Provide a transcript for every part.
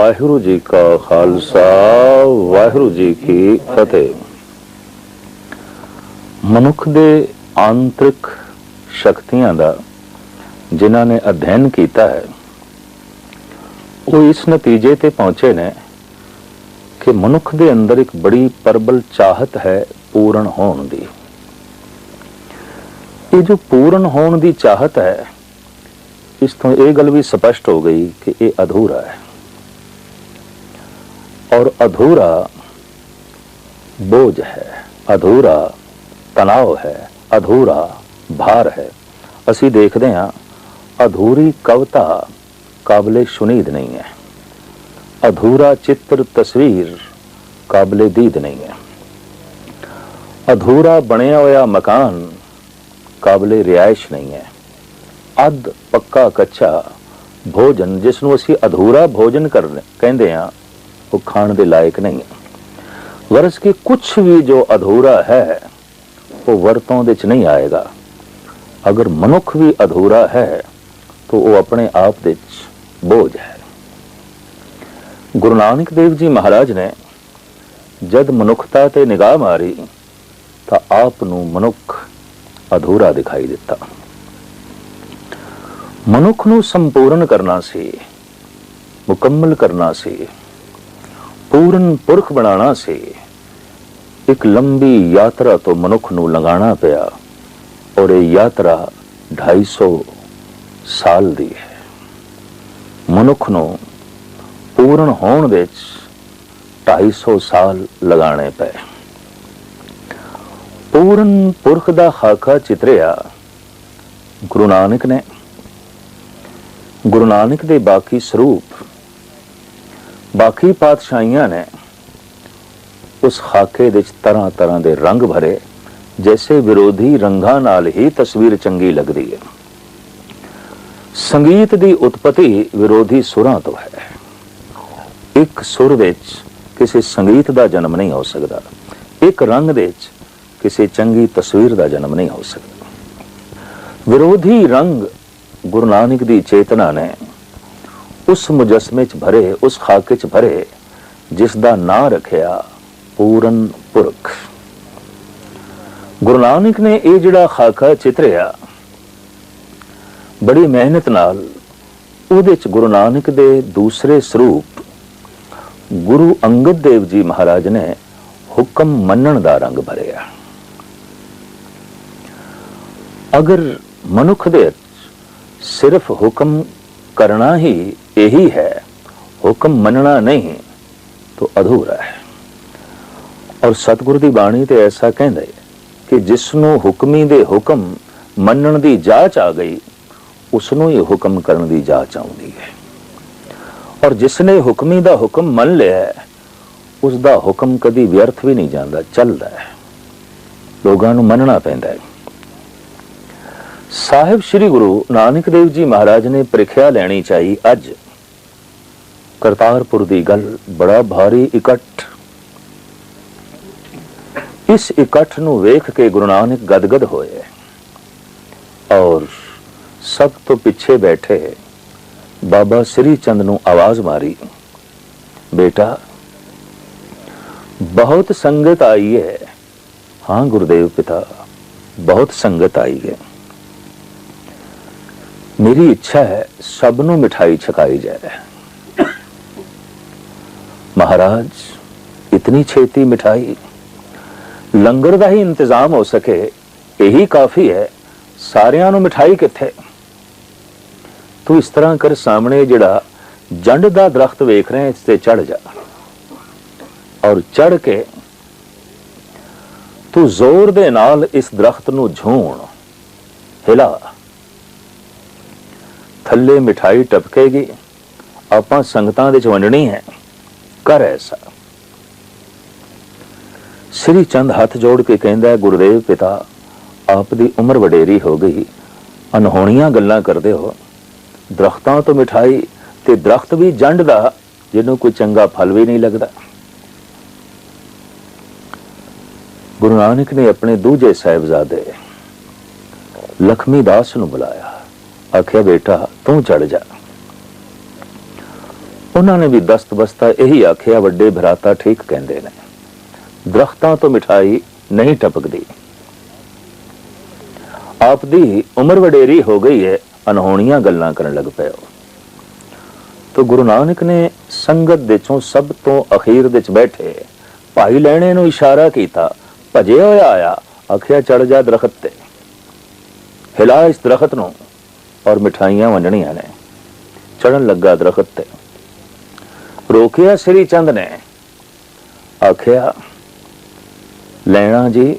ਵਾਹਿਗੁਰੂ ਜੀ ਕਾ ਖਾਲਸਾ, ਵਾਹਿਗੁਰੂ ਜੀ ਕੀ ਫਤਿਹ। ਮਨੁੱਖ ਦੇ ਆਂਤਰਿਕ ਸ਼ਕਤੀਆਂ ਦਾ ਜਿਨ੍ਹਾਂ ਨੇ ਅਧਿਐਨ ਕੀਤਾ ਹੈ, ਉਹ ਇਸ ਨਤੀਜੇ ਤੇ ਪਹੁੰਚੇ ਨੇ ਕਿ ਮਨੁੱਖ ਦੇ ਅੰਦਰ ਇੱਕ ਬੜੀ ਪ੍ਰਬਲ ਚਾਹਤ ਹੈ ਪੂਰਨ ਹੋਣ ਦੀ। ਇਹ ਜੋ ਪੂਰਨ ਹੋਣ ਦੀ ਚਾਹਤ ਹੈ, ਇਸ ਤੋਂ ਇਹ ਗੱਲ ਵੀ ਸਪਸ਼ਟ ਹੋ ਗਈ ਕਿ ਇਹ ਅਧੂਰਾ ਹੈ। ਔਰ ਅਧੂਰਾ ਬੋਝ ਹੈ। ਅਧੂਰਾ ਤਣਾਅ ਹੈ। ਅਧੂਰਾ ਭਾਰ ਹੈ। ਅਸੀਂ ਦੇਖਦੇ ਹਾਂ, ਅਧੂਰੀ ਕਵਿਤਾ ਕਾਬਲੇ ਸ਼ੁਨੀਦ ਨਹੀਂ ਹੈ। ਅਧੂਰਾ ਚਿੱਤਰ ਤਸਵੀਰ ਕਾਬਲੇ ਦੀਦ ਨਹੀਂ ਹੈ। ਅਧੂਰਾ ਬਣਿਆ ਹੋਇਆ ਮਕਾਨ ਕਾਬਲੇ ਰਿਆਇਸ਼ ਨਹੀਂ ਹੈ। ਅੱਧ ਪੱਕਾ ਕੱਚਾ ਭੋਜਨ, ਜਿਸ ਨੂੰ ਅਸੀਂ ਅਧੂਰਾ ਭੋਜਨ ਕਰ, ਕਹਿੰਦੇ ਹਾਂ ਉਹ ਖਾਣ ਦੇ ਲਾਇਕ ਨਹੀਂ। ਵਰਸ ਕਿ ਕੁਝ ਵੀ ਜੋ ਅਧੂਰਾ ਹੈ, ਉਹ ਵਰਤੋਂ ਦੇ ਚ ਨਹੀਂ ਆਏਗਾ। ਅਗਰ ਮਨੁੱਖ ਵੀ ਅਧੂਰਾ ਹੈ, ਤਾਂ ਉਹ ਆਪਣੇ ਆਪ ਦੇ ਚ ਬੋਝ ਹੈ। ਗੁਰੂ ਨਾਨਕ ਦੇਵ ਜੀ ਮਹਾਰਾਜ ਨੇ ਜਦ ਮਨੁੱਖਤਾ ਤੇ ਨਿਗਾਹ ਮਾਰੀ, ਤਾਂ ਆਪ ਨੂੰ ਮਨੁੱਖ ਅਧੂਰਾ ਦਿਖਾਈ ਦਿੱਤਾ। ਮਨੁੱਖ ਨੂੰ ਸੰਪੂਰਨ ਕਰਨਾ ਸੀ, ਮੁਕੰਮਲ ਕਰਨਾ ਸੀ। ਪੂਰਨ ਪੁਰਖ ਬਣਾਉਣਾ ਸੀ। ਇੱਕ ਲੰਬੀ ਯਾਤਰਾ ਤੋਂ ਮਨੁੱਖ ਨੂੰ ਲੰਘਾਣਾ ਪਿਆ ਔਰ ਇਹ ਯਾਤਰਾ 250 ਸਾਲ ਦੀ ਹੈ। ਮਨੁੱਖ ਨੂੰ ਪੂਰਨ ਹੋਣ ਵਿੱਚ 250 ਸਾਲ ਲਗਾਣੇ ਪਏ। ਪੂਰਨ ਪੁਰਖ ਦਾ ਖਾਕਾ ਚਿਤਰਿਆ ਗੁਰੂ ਨਾਨਕ ਨੇ। ਗੁਰੂ ਨਾਨਕ ਦੇ ਬਾਕੀ ਸਰੂਪ ਬਾਕੀ ਪਾਤਸ਼ਾਹੀਆਂ ਨੇ ਉਸ ਖਾਕੇ ਵਿੱਚ ਤਰ੍ਹਾਂ ਤਰ੍ਹਾਂ ਦੇ ਰੰਗ ਭਰੇ, ਜੈਸੇ ਵਿਰੋਧੀ ਰੰਗਾਂ ਨਾਲ ਹੀ ਤਸਵੀਰ ਚੰਗੀ ਲੱਗਦੀ ਹੈ। ਸੰਗੀਤ ਦੀ ਉਤਪਤੀ ਵਿਰੋਧੀ ਸੁਰਾਂ ਤੋਂ ਹੈ। ਇੱਕ ਸੁਰ ਵਿੱਚ ਕਿਸੇ ਸੰਗੀਤ ਦਾ ਜਨਮ ਨਹੀਂ ਹੋ ਸਕਦਾ। ਇੱਕ ਰੰਗ ਦੇ ਵਿੱਚ ਕਿਸੇ ਚੰਗੀ ਤਸਵੀਰ ਦਾ ਜਨਮ ਨਹੀਂ ਹੋ ਸਕਦਾ। ਵਿਰੋਧੀ ਰੰਗ ਗੁਰੂ ਨਾਨਕ ਦੀ ਚੇਤਨਾ ਨੇ ਉਸ ਮੁਜਸਮੇ ਚ ਭਰੇ, ਉਸ ਖਾਕੇ ਚ ਭਰੇ ਜਿਸ ਦਾ ਨਾਂ ਰੱਖਿਆ ਪੂਰਨ ਪੁਰਖ। ਗੁਰੂ ਨਾਨਕ ਨੇ ਇਹ ਜਿਹੜਾ ਖਾਕਾ ਚਿਤਰਿਆ, ਬੜੀ ਮਿਹਨਤ ਨਾਲ ਉਹਦੇ ਚ ਗੁਰੂ ਨਾਨਕ ਦੇ ਦੂਸਰੇ ਸਰੂਪ ਗੁਰੂ ਅੰਗਦ ਦੇਵ ਜੀ ਮਹਾਰਾਜ ਨੇ ਹੁਕਮ ਮੰਨਣ ਦਾ ਰੰਗ ਭਰਿਆ। ਅਗਰ ਮਨੁੱਖ ਦੇ ਸਿਰਫ ਹੁਕਮ ਕਰਨਾ ਹੀ ਇਹੀ ਹੈ। ਹੁਕਮ ਮੰਨਣਾ ਨਹੀਂ ਤਾਂ ਅਧੂਰਾ ਹੈ। ਔਰ ਸਤਿਗੁਰ ਦੀ ਬਾਣੀ ਤੇ ਐਸਾ ਕਹਿੰਦਾ ਹੈ ਕਿ ਜਿਸ ਨੂੰ ਹੁਕਮੀ ਦੇ ਹੁਕਮ ਮੰਨਣ ਦੀ ਜਾਚ ਆ ਗਈ ਉਸ ਨੂੰ ਇਹ ਹੁਕਮ ਕਰਨ ਦੀ ਜਾਚ ਆਉਂਦੀ ਹੈ। ਔਰ ਜਿਸ ਨੇ ਹੁਕਮੀ ਦਾ ਹੁਕਮ ਮੰਨ ਲਿਆ ਹੈ, ਉਸ ਦਾ ਹੁਕਮ ਕਦੀ ਵਿਅਰਥ ਵੀ ਨਹੀਂ ਜਾਂਦਾ ਚੱਲਦਾ ਹੈ। ਲੋਕਾਂ ਨੂੰ ਮੰਨਣਾ ਪੈਂਦਾ ਹੈ। ਸਾਹਿਬ ਸ੍ਰੀ ਗੁਰੂ ਨਾਨਕ ਦੇਵ ਜੀ ਮਹਾਰਾਜ ਨੇ ਪ੍ਰੀਖਿਆ ਲੈਣੀ ਚਾਹੀ ਅੱਜ। ਕਰਤਾਰਪੁਰ ਦੀ ਗੱਲ ਬੜਾ ਭਾਰੀ ਇਕੱਠ। ਇਸ ਇਕੱਠ ਨੂੰ ਵੇਖ ਕੇ ਗੁਰੂ ਨਾਨਕ ਗਦਗਦ ਹੋਏ। ਔਰ ਸਭ ਤੋਂ ਪਿੱਛੇ ਬੈਠੇ ਬਾਬਾ ਸ੍ਰੀ ਚੰਦ ਨੂੰ ਆਵਾਜ਼ ਮਾਰੀ, ਬੇਟਾ, ਬਹੁਤ ਸੰਗਤ ਆਈ ਹੈ। ਹਾਂ ਗੁਰਦੇਵ ਪਿਤਾ, ਬਹੁਤ ਸੰਗਤ ਆਈ ਹੈ। ਮੇਰੀ ਇੱਛਾ ਹੈ ਸਭ ਨੂੰ ਮਿਠਾਈ ਛਕਾਈ ਜਾਏ। ਮਹਾਰਾਜ, ਇਤਨੀ ਛੇਤੀ ਮਿਠਾਈ? ਲੰਗਰ ਦਾ ਹੀ ਇੰਤਜ਼ਾਮ ਹੋ ਸਕੇ, ਇਹੀ ਕਾਫੀ ਹੈ। ਸਾਰਿਆਂ ਨੂੰ ਮਿਠਾਈ ਕਿੱਥੇ? ਤੂੰ ਇਸ ਤਰ੍ਹਾਂ ਕਰ ਸਾਹਮਣੇ ਜਿਹੜਾ ਜੰਡ ਦਾ ਦਰਖਤ ਵੇਖ ਰਹੇ, ਇਸ ਤੇ ਚੜ ਜਾ। ਔਰ ਚੜ ਕੇ ਤੂੰ ਜ਼ੋਰ ਦੇ ਨਾਲ ਇਸ ਦਰਖਤ ਨੂੰ ਝੂਣ। ਹਿਲਾ। ਥੱਲੇ ਮਿਠਾਈ ਟਪਕੇਗੀ। ਆਪਾਂ ਸੰਗਤਾਂ ਦੇ ਚ ਵੰਡਣੀ ਹੈ। ਕਰ ਐਸਾ। ਸ੍ਰੀ ਚੰਦ ਹੱਥ ਜੋੜ ਕੇ ਕਹਿੰਦਾ ਗੁਰਦੇਵ ਪਿਤਾ ਆਪ ਦੀ ਉਮਰ ਵਡੇਰੀ ਹੋ ਗਈ। ਅਨਹੋਣੀਆਂ ਗੱਲਾਂ ਕਰਦੇ ਹੋ। ਦਰਖਤਾਂ ਤੋਂ ਮਿਠਾਈ ਤੇ ਦਰਖਤ ਵੀ ਜੰਡ ਦਾ, ਜਿਹਨੂੰ ਕੋਈ ਚੰਗਾ ਫਲ ਵੀ ਨਹੀਂ ਲੱਗਦਾ। ਗੁਰੂ ਨਾਨਕ ਨੇ ਆਪਣੇ ਦੂਜੇ ਸਾਹਿਬਜ਼ਾਦੇ ਲਖਮੀ ਦਾਸ ਨੂੰ ਬੁਲਾਇਆ। ਆਖਿਆ, ਬੇਟਾ, ਤੂੰ ਚੜ ਜਾ। ਉਹਨਾਂ ਨੇ ਵੀ ਦਸਤ ਬਸਤਾ ਇਹੀ ਆਖਿਆ, ਵੱਡੇ ਭਰਾਤਾ ਠੀਕ ਕਹਿੰਦੇ ਨੇ। ਦਰਖਤਾਂ ਤੋਂ ਮਿਠਾਈ ਨਹੀਂ ਟਪਕਦੀ। ਆਪ ਦੀ ਉਮਰ ਵਡੇਰੀ ਹੋ ਗਈ ਹੈ ਅਨਹੋਣੀਆਂ ਗੱਲਾਂ ਕਰਨ ਲੱਗ ਪਏ ਹੋ। ਤੋ ਗੁਰੂ ਨਾਨਕ ਨੇ ਸੰਗਤ ਦੇ ਚੋਂ ਸਭ ਤੋਂ ਅਖੀਰ ਦੇ ਚ ਬੈਠੇ, ਭਾਈ ਲੈਣੇ ਨੂੰ ਇਸ਼ਾਰਾ ਕੀਤਾ ਭਜੇ ਹੋਇਆ ਆਇਆ, ਆਖਿਆ ਚੜ ਜਾ ਦਰਖਤ ਤੇ। ਹਿਲਾ ਇਸ ਦਰਖਤ ਨੂੰ। ਔਰ ਮਿਠਾਈਆਂ ਵੰਡਣੀਆਂ ਨੇ। ਚੜਨ ਲੱਗਾ ਦਰਖਤ ਤੇ। ਰੋਕਿਆ ਸ੍ਰੀ ਚੰਦ ਨੇ। ਆਖਿਆ, ਲੈਣਾ ਜੀ,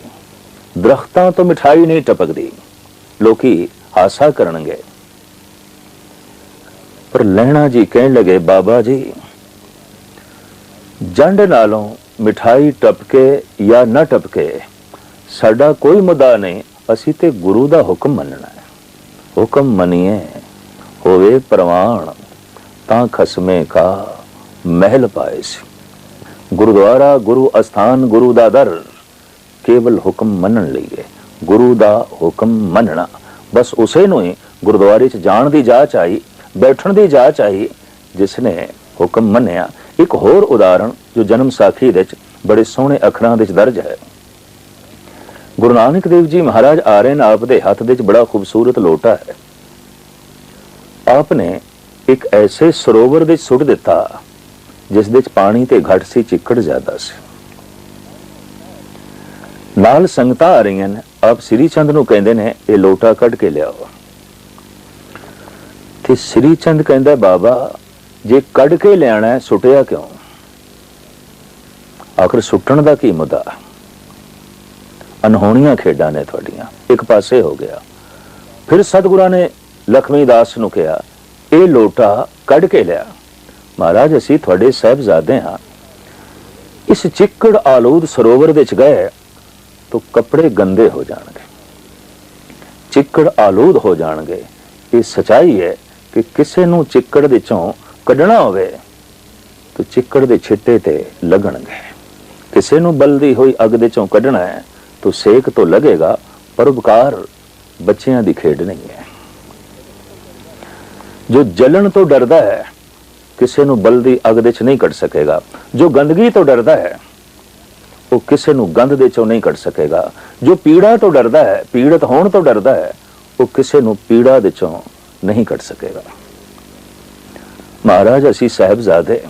ਦਰਖਤਾਂ ਤੋਂ ਮਿਠਾਈ ਨਹੀਂ ਟਪਕਦੀ। ਲੋਕੀ ਆਸਾ ਕਰਨਗੇ। ਪਰ ਲੈਣਾ ਜੀ ਕਹਿਣ ਲਗੇ, ਬਾਬਾ ਜੀ, ਜੰਡ ਨਾਲੋਂ ਮਿਠਾਈ ਟਪਕੇ ਜਾਂ ਨਾ ਟਪਕੇ, ਸਾਡਾ ਕੋਈ ਮੁੱਦਾ ਨਹੀਂ। ਅਸੀਂ ਤੇ ਗੁਰੂ ਦਾ ਹੁਕਮ ਮੰਨਣਾ ਹੈ। ਹੁਕਮ ਮੰਨੀਏ ਹੋਵੇ ਪ੍ਰਵਾਨ ਤਾਂ ਖਸਮੇ ਕਾ ਮਹਿਲ ਪਾਏ ਸੀ। ਗੁਰਦੁਆਰਾ, ਗੁਰੂ ਅਸਥਾਨ, ਗੁਰੂ ਦਾ ਦਰ, ਕੇਵਲ ਹੁਕਮ ਮੰਨਣ ਲਈ ਹੈ। ਗੁਰੂ ਦਾ ਹੁਕਮ ਮੰਨਣਾ, ਬਸ ਉਸੇ ਨੂੰ ਹੀ ਗੁਰਦੁਆਰੇ 'ਚ ਜਾਣ ਦੀ ਜਾਚ ਆਈ, ਬੈਠਣ ਦੀ ਜਾਚ ਆਈ, ਜਿਸ ਨੇ ਹੁਕਮ ਮੰਨਿਆ। ਇੱਕ ਹੋਰ ਉਦਾਹਰਣ ਜੋ ਜਨਮ ਸਾਖੀ ਵਿੱਚ ਬੜੇ ਸੋਹਣੇ ਅੱਖਰਾਂ ਵਿੱਚ ਦਰਜ ਹੈ। ਗੁਰੂ ਨਾਨਕ ਦੇਵ ਜੀ ਮਹਾਰਾਜ ਆ ਰਹੇ ਨੇ ਆਪ ਦੇ ਹੱਥ ਦੇ ਵਿੱਚ, ਬੜਾ ਖੂਬਸੂਰਤ ਲੋਟਾ ਹੈ। ਆਪ ਨੇ ਇੱਕ ਐਸੇ ਸਰੋਵਰ ਦੇ ਸੁੱਟ ਦਿੱਤਾ, ਜਿਸ ਦੇ ਵਿੱਚ ਪਾਣੀ ਤੇ ਘਟ ਸੀ, ਚਿੱਕੜ ਜ਼ਿਆਦਾ ਸੀ। ਨਾਲ ਸੰਗਤਾਂ ਆ ਰਹੀਆਂ ਨੇ, ਆਪ ਸ੍ਰੀ ਚੰਦ ਨੂੰ ਕਹਿੰਦੇ ਨੇ, ਇਹ ਲੋਟਾ ਕੱਢ ਕੇ ਲਿਆਓ। ਤੇ ਸ੍ਰੀ ਚੰਦ ਕਹਿੰਦਾ, ਬਾਬਾ, ਜੇ ਕੱਢ ਕੇ ਲਿਆਣਾ ਹੈ, ਸੁੱਟਿਆ ਕਿਉਂ? ਆਖਰ ਸੁੱਟਣ ਦਾ ਕੀ ਮੁੱਦਾ? ਅਨਹੋਣੀਆਂ ਖੇਡਾਂ ਨੇ ਤੁਹਾਡੀਆਂ। ਇੱਕ ਪਾਸੇ ਹੋ ਗਿਆ। ਫਿਰ ਸਤਿਗੁਰਾਂ ਨੇ ਲਖਮੀ ਦਾਸ ਨੂੰ ਕਿਹਾ, ਇਹ ਲੋਟਾ ਕੱਢ ਕੇ ਲਿਆ। ਮਹਾਰਾਜ, ਅਸੀਂ ਤੁਹਾਡੇ ਸਹਿਬਜ਼ਾਦੇ ਹਾਂ। ਇਸ ਚਿੱਕੜ ਆਲੂਦ ਸਰੋਵਰ ਵਿੱਚ ਗਏ, ਤਾਂ ਕੱਪੜੇ ਗੰਦੇ ਹੋ ਜਾਣਗੇ। ਚਿੱਕੜ ਆਲੂਦ ਹੋ ਜਾਣਗੇ। ਇਹ ਸਚਾਈ ਹੈ ਕਿ ਕਿਸੇ ਨੂੰ ਚਿੱਕੜ ਦੇ ਚੋਂ ਕੱਢਣਾ ਹੋਵੇ, ਤਾਂ ਚਿੱਕੜ ਦੇ ਛਿੱਟੇ ਤੇ ਲੱਗਣਗੇ। ਕਿਸੇ ਨੂੰ ਬਲਦੀ ਹੋਈ ਅੱਗ ਦੇ ਚੋਂ ਕੱਢਣਾ ਹੈ ਤਾਂ ਸੇਕ ਤੋਂ ਲੱਗੇਗਾ, ਪਰ ਉਪਕਾਰ ਬੱਚਿਆਂ ਦੀ ਖੇਡ ਨਹੀਂ ਹੈ। ਜੋ ਜਲਣ ਤੋਂ ਡਰਦਾ ਹੈ, ਕਿਸੇ ਨੂੰ ਬਲਦੀ ਅਗ ਦੇ ਚ ਨਹੀਂ ਕੱਢ ਸਕੇਗਾ। ਜੋ ਗੰਦਗੀ ਤੋਂ ਡਰਦਾ ਹੈ, ਉਹ ਕਿਸੇ ਨੂੰ ਗੰਦ ਦੇ ਚੋਂ ਨਹੀਂ ਕੱਢ ਸਕੇਗਾ। ਜੋ ਪੀੜਾ ਤੋਂ ਡਰਦਾ ਹੈ, ਪੀੜਤ ਹੋਣ ਤੋਂ ਡਰਦਾ ਹੈ, ਉਹ ਕਿਸੇ ਨੂੰ ਪੀੜਾ ਦੇ ਚੋਂ ਨਹੀਂ ਕੱਢ ਸਕੇਗਾ। ਮਹਾਰਾਜ, ਅਸੀਂ ਸਾਹਿਬਜ਼ਾਦੇ,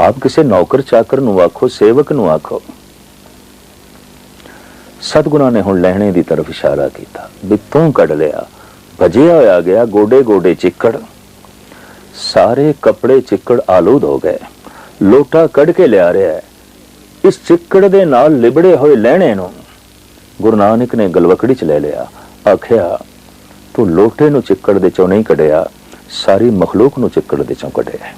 ਆਪ ਕਿਸੇ ਨੌਕਰ ਚਾਕਰ ਨੂੰ ਆਖੋ, ਸੇਵਕ ਨੂੰ ਆਖੋ ਸਤਗੁਰਾਂ ਨੇ ਹੁਣ ਲਹਿਣੇ ਦੀ ਤਰਫ ਇਸ਼ਾਰਾ ਕੀਤਾ। ਵੀ ਤੂੰ ਕੱਢ ਲਿਆ। ਭਜਿਆ ਹੋਇਆ ਗਿਆ ਗੋਡੇ ਗੋਡੇ ਚਿੱਕੜ। ਸਾਰੇ ਕੱਪੜੇ ਚਿੱਕੜ ਆਲੂਦ ਹੋ ਗਏ। ਲੋਟਾ ਕੱਢ ਕੇ ਲਿਆ ਰਿਹਾ ਹੈ। ਇਸ ਚਿੱਕੜ ਦੇ ਨਾਲ ਲਿਬੜੇ ਹੋਏ ਲਹਿਣੇ ਨੂੰ ਗੁਰੂ ਨਾਨਕ ਨੇ ਗਲਵਕੜੀ ਚ ਲੈ ਲਿਆ। ਆਖਿਆ, ਤੂੰ ਲੋਟੇ ਨੂੰ ਚਿੱਕੜ ਦੇ ਚੋਂ ਨਹੀਂ ਕੱਢਿਆ, ਸਾਰੀ ਮਖਲੂਕ ਨੂੰ ਚਿੱਕੜ ਦੇ ਚੋਂ ਕੱਢਿਆ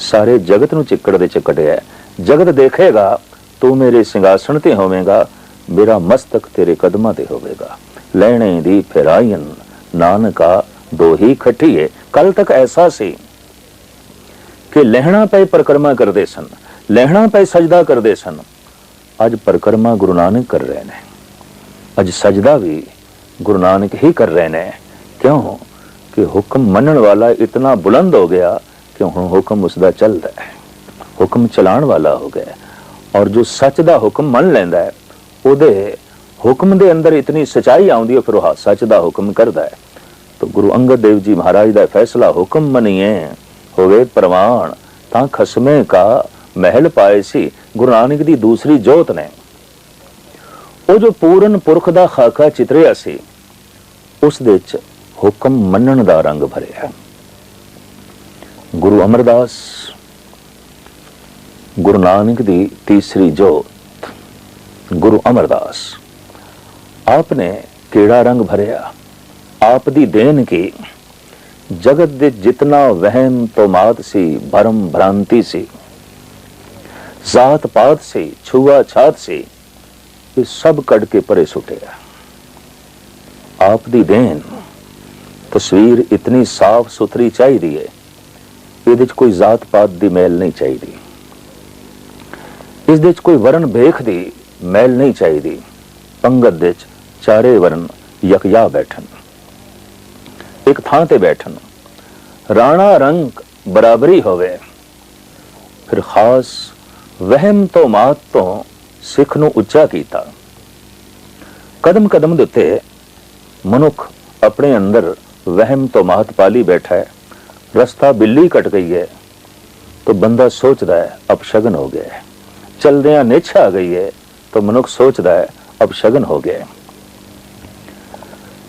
ਸਾਰੇ ਜਗਤ ਨੂੰ ਚਿੱਕੜ ਦੇ ਚ ਕੱਢਿਆ ਜਗਤ ਦੇਖੇਗਾ, ਤੂੰ ਮੇਰੇ ਸਿੰਘਾਸਣ ਤੇ ਹੋਵੇਂਗਾ ਮੇਰਾ ਮਸਤਕ ਤੇਰੇ ਕਦਮਾਂ ਤੇ ਹੋਵੇਗਾ। ਲੈਣੇ ਦੀ ਫਿਰਾਇਨ ਨਾਨਕਾ, ਦੋਹੀ ਖੱਟੀਏ, ਕੱਲ ਤੱਕ ਐਸਾ ਸੀ ਕਿ ਲਹਿਣਾ ਪਏ ਪਰਕਰਮਾ ਕਰਦੇ ਸਨ, ਲਹਿਣਾ ਪਏ ਸਜਦਾ ਕਰਦੇ ਸਨ। ਅੱਜ ਪਰਕਰਮਾ ਗੁਰੂ ਨਾਨਕ ਕਰ ਰਹੇ ਨੇ। ਅੱਜ ਸਜਦਾ ਵੀ ਗੁਰੂ ਨਾਨਕ ਹੀ ਕਰ ਰਹੇ ਨੇ। ਕਿਉਂ? ਕਿ ਹੁਕਮ ਮੰਨਣ ਵਾਲਾ ਇਤਨਾ ਬੁਲੰਦ ਹੋ ਗਿਆ ਕਿ ਹੁਣ ਹੁਕਮ ਉਸ ਦਾ ਚੱਲਦਾ ਹੈ। ਹੁਕਮ ਚਲਾਉਣ ਵਾਲਾ ਹੋ ਗਿਆ ਔਰ ਜੋ ਸੱਚ ਦਾ ਹੁਕਮ ਮੰਨ ਲੈਂਦਾ ਹੈ ਉਹਦੇ ਹੁਕਮ ਦੇ ਅੰਦਰ ਇਤਨੀ ਸਚਾਈ ਆਉਂਦੀ ਹੈ, ਫਿਰ ਉਹ ਸੱਚ ਦਾ ਹੁਕਮ ਕਰਦਾ ਹੈ। ਤਾਂ ਗੁਰੂ ਅੰਗਦ ਦੇਵ ਜੀ ਮਹਾਰਾਜ ਦਾ ਫੈਸਲਾ ਹੁਕਮ ਮੰਨੀਏ, ਹੋਵੇ ਪ੍ਰਮਾਣ ਤਾਂ ਖਸਮੇ ਕਾ ਮਹਿਲ ਪਾਏ ਸੀ। ਗੁਰੂ ਨਾਨਕ ਦੀ ਦੂਸਰੀ ਜੋਤ ਨੇ। ਉਹ ਜੋ ਪੂਰਨ ਪੁਰਖ ਦਾ ਖਾਕਾ ਚਿਤਰਿਆ ਸੀ, ਉਸ ਦੇ ਵਿੱਚ ਹੁਕਮ ਮੰਨਣ ਦਾ ਰੰਗ ਭਰਿਆ ਗੁਰੂ ਅਮਰਦਾਸ, ਗੁਰੂ ਨਾਨਕ ਦੀ ਤੀਸਰੀ ਜੋਤ। ਗੁਰੂ ਅਮਰਦਾਸ ਆਪ ਨੇ ਕਿਹੜਾ ਰੰਗ ਭਰਿਆ? ਆਪ ਦੀ ਦੇਣ ਕੀ? ਜਗਤ ਦੇ ਜਿਤਨਾ ਵਹਿਮ ਤੋਮਾਤ ਸੀ, ਭਰਮ ਭ੍ਰਾਂਤੀ ਸੀ। ਜ਼ਾਤ ਪਾਤ ਸੀ ਛੂਆ ਛਾਤ ਸੀ, ਇਹ ਸਭ ਕੱਢ ਕੇ ਪਰੇ ਸੁੱਟਿਆ। ਆਪ ਦੀ ਦੇਣ, ਤਸਵੀਰ ਇਤਨੀ ਸਾਫ਼ ਸੁਥਰੀ ਚਾਹੀਦੀ ਹੈ ਇਹਦੇ ਵਿੱਚ ਕੋਈ ਜ਼ਾਤ ਪਾਤ ਦੀ ਮੈਲ ਨਹੀਂ ਚਾਹੀਦੀ। ਇਸ ਦੇ ਵਿੱਚ ਕੋਈ ਵਰਣ ਭੇਖ ਦੀ ਮੈਲ ਨਹੀਂ ਚਾਹੀਦੀ। ਪੰਗਤ ਦੇ ਚ ਚਾਰੇ ਵਰਨ ਯਕਜਾ ਬੈਠਣ। ਇੱਕ ਥਾਂ ਤੇ ਬੈਠਣ। ਰਾਣਾ ਰੰਗ ਬਰਾਬਰੀ ਹੋਵੇ। ਫਿਰ ਖਾਸ ਵਹਿਮ ਤੋਂ ਮਾਤ ਤੋਂ ਸਿੱਖ ਨੂੰ ਉੱਚਾ ਕੀਤਾ। ਕਦਮ ਕਦਮ ਦੇ ਉੱਤੇ ਮਨੁੱਖ ਆਪਣੇ ਅੰਦਰ ਵਹਿਮ ਤੋਂ ਮਾਤ ਪਾਲੀ ਬੈਠਾ ਹੈ। ਰਸਤਾ ਬਿੱਲੀ ਕੱਟ ਗਈ ਹੈ। ਤੋ ਬੰਦਾ ਸੋਚਦਾ ਹੈ, ਅਪਸ਼ਗਨ ਹੋ ਗਿਆ ਹੈ। ਚਲਦਿਆਂ ਨਿਛ ਆ ਗਈ ਹੈ। ਤਾਂ ਮਨੁੱਖ ਸੋਚਦਾ ਹੈ ਅਪਸ਼ਗਨ ਹੋ ਗਿਆ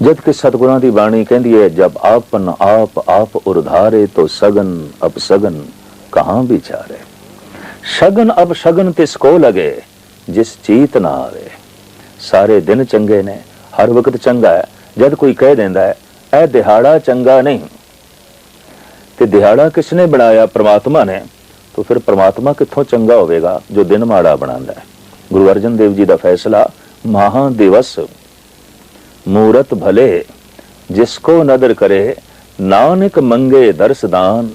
ਜਦ ਕਿ ਸਤਗੁਰਾਂ ਦੀ ਬਾਣੀ ਕਹਿੰਦੀ ਹੈ, ਜਬ ਆਪਨ ਆਪ ਆਪ ਉਰਧਾਰੇ ਤੋ ਸਗਨ ਅਪਸਗਨ ਕਹਾਂ ਵਿਚਾਰੇ? ਸ਼ਗਨ, ਅਬ ਸ਼ਗਨ ਤਿਸ ਕੋ ਲਗੇ, ਜਿਸ ਚੀਤ ਨਾ ਆਵੇ। ਸਾਰੇ ਦਿਨ ਚੰਗੇ ਨੇ, ਹਰ ਵਕਤ ਚੰਗਾ ਹੈ, ਜਦ ਕੋਈ ਕਹਿ ਦਿੰਦਾ ਹੈ ਇਹ ਦਿਹਾੜਾ ਚੰਗਾ ਨਹੀਂ। ਤੇ ਦਿਹਾੜਾ ਕਿਸ ਨੇ ਬਣਾਇਆ? ਪ੍ਰਮਾਤਮਾ ਨੇ। ਤਾਂ ਫਿਰ ਪ੍ਰਮਾਤਮਾ ਕਿੱਥੋਂ ਚੰਗਾ ਹੋਵੇਗਾ, ਜੋ ਦਿਨ ਮਾੜਾ ਬਣਾਉਂਦਾ ਹੈ? ਗੁਰੂ ਅਰਜਨ ਦੇਵ ਜੀ ਦਾ ਫੈਸਲਾ ਮਹਾ ਦਿਵਸ। ਮੂਰਤ ਭਲੇ, ਜਿਸ ਕੋ ਨਦਰ ਕਰੇ, ਨਾਨਕ ਮੰਗੇ ਦਰਸਦਾਨ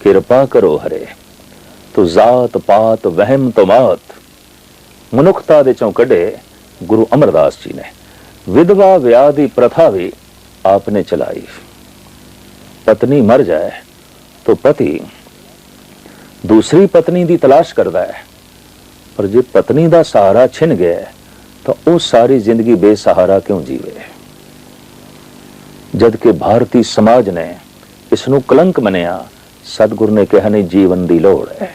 ਕਿਰਪਾ ਕਰੋ ਹਰੇ, ਤੋ ਜ਼ਾਤ ਪਾਤ ਵਹਿਮ ਤਮਾਤ। ਮਨੁੱਖਤਾ ਦੇ ਚੋਂ ਕੱਢੇ ਗੁਰੂ ਅਮਰਦਾਸ ਜੀ ਨੇ। ਵਿਧਵਾ ਵਿਆਹ ਦੀ ਪ੍ਰਥਾ ਵੀ ਆਪਨੇ ਚਲਾਈ। ਪਤਨੀ ਮਰ ਜਾਏ, ਤੋ ਪਤੀ। ਦੂਸਰੀ ਪਤਨੀ ਦੀ ਤਲਾਸ਼ ਕਰਦਾ ਹੈ। ਪਰ ਜੇ ਪਤਨੀ ਦਾ ਸਹਾਰਾ ਛਿਨ ਗਿਆ ਤਾਂ ਉਹ ਸਾਰੀ ਜ਼ਿੰਦਗੀ ਬੇਸਹਾਰਾ ਕਿਉਂ ਜੀਵੇ? ਜਦ ਕਿ ਭਾਰਤੀ ਸਮਾਜ ਨੇ ਇਸ ਨੂੰ ਕਲੰਕ ਮੰਨਿਆ, ਸਤਿਗੁਰ ਨੇ ਕਿਹਾ, ਨਹੀਂ, ਜੀਵਨ ਦੀ ਲੋੜ ਹੈ।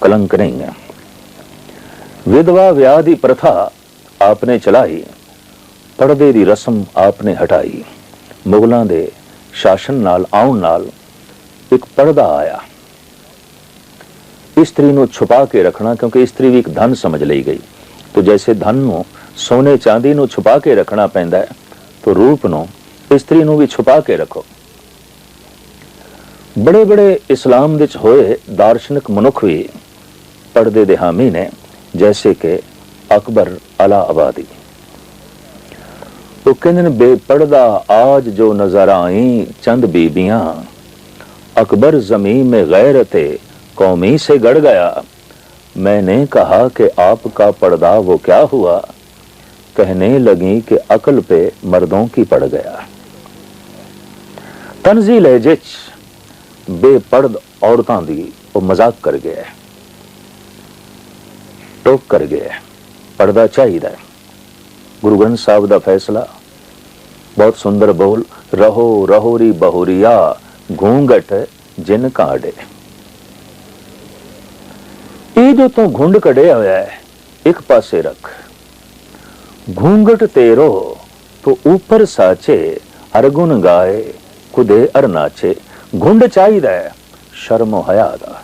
ਕਲੰਕ ਨਹੀਂ ਹੈ। ਵਿਧਵਾ ਵਿਆਹ ਦੀ ਪ੍ਰਥਾ ਆਪਨੇ ਚਲਾਈ, ਪਰਦੇ ਦੀ ਰਸਮ ਆਪਨੇ ਹਟਾਈ। ਮੁਗਲਾਂ ਦੇ ਸ਼ਾਸਨ ਨਾਲ ਆਉਣ ਨਾਲ ਇੱਕ ਪਰਦਾ ਆਇਆ। ਇਸਤਰੀ ਨੂੰ ਛੁਪਾ ਕੇ ਰੱਖਣਾ ਕਿਉਂਕਿ ਇਸਤਰੀ ਵੀ ਇੱਕ ਧਨ ਸਮਝ ਲਈ ਗਈ। ਤੋ ਜੈਸੇ ਧਨ ਨੂੰ ਸੋਨੇ ਚਾਂਦੀ ਨੂੰ ਛੁਪਾ ਕੇ ਰੱਖਣਾ ਪੈਂਦਾ ਹੈ, ਤੋ ਰੂਪ ਨੂੰ ਇਸਤਰੀ ਨੂੰ ਵੀ ਛੁਪਾ ਕੇ ਰੱਖੋ। ਬੜੇ ਬੜੇ ਇਸਲਾਮ ਵਿੱਚ ਹੋਏ ਦਾਰਸ਼ਨਿਕ ਮਨੁੱਖ ਵੀ ਪਰਦੇ ਦੇ ਹਾਮੀ ਨੇ, ਜੈਸੇ ਕਿ ਅਕਬਰ ਅਲਾ ਆਬਾਦੀ। ਉਹ ਕਹਿੰਦੇ ਨੇ ਬੇਪਰਦਾ ਆਜ ਜੋ ਨਜ਼ਰ ਆਈ ਚੰਦ ਬੀਬੀਆਂ, ਅਕਬਰ ਜ਼ਮੀਨ ਮੇ ਗੈਰਤੇ कौमी से गड़ गया मैंने कहा कि आपका पर्दा वो क्या हुआ कहने लगी कि अकल पे मर्दों की पड़ गया तंजी लहजे च बेपर्द औरतां दी वो मजाक कर गया टोक कर गया पर्दा चाहिए गुरु ग्रंथ साहब ਦਾ ਫੈਸਲਾ ਬਹੁਤ ਸੁੰਦਰ ਬੋਲ ਰਹੋ ਰਹੋਰੀ ਬਹੁਰੀਆ ਘੂੰਗਟ ਜਿਨ ਕਾੜੇ ਇਹ ਜੋ ਤੂੰ ਘੁੰਡ ਕੜਿਆ ਹੋਇਆ ਹੈ। ਇੱਕ ਪਾਸੇ ਰੱਖ। ਘੂੰਗਟ ਤੇਰੋ ਤੋ ਉੱਪਰ ਸਾਚੇ, ਅਰਗੁਣ ਗਾਏ, ਕੁਦੇ ਅਰਨਾਚੇ। ਘੁੰਡ ਚਾਹੀਦਾ ਹੈ, ਸ਼ਰਮ ਹਯਾ ਦਾ।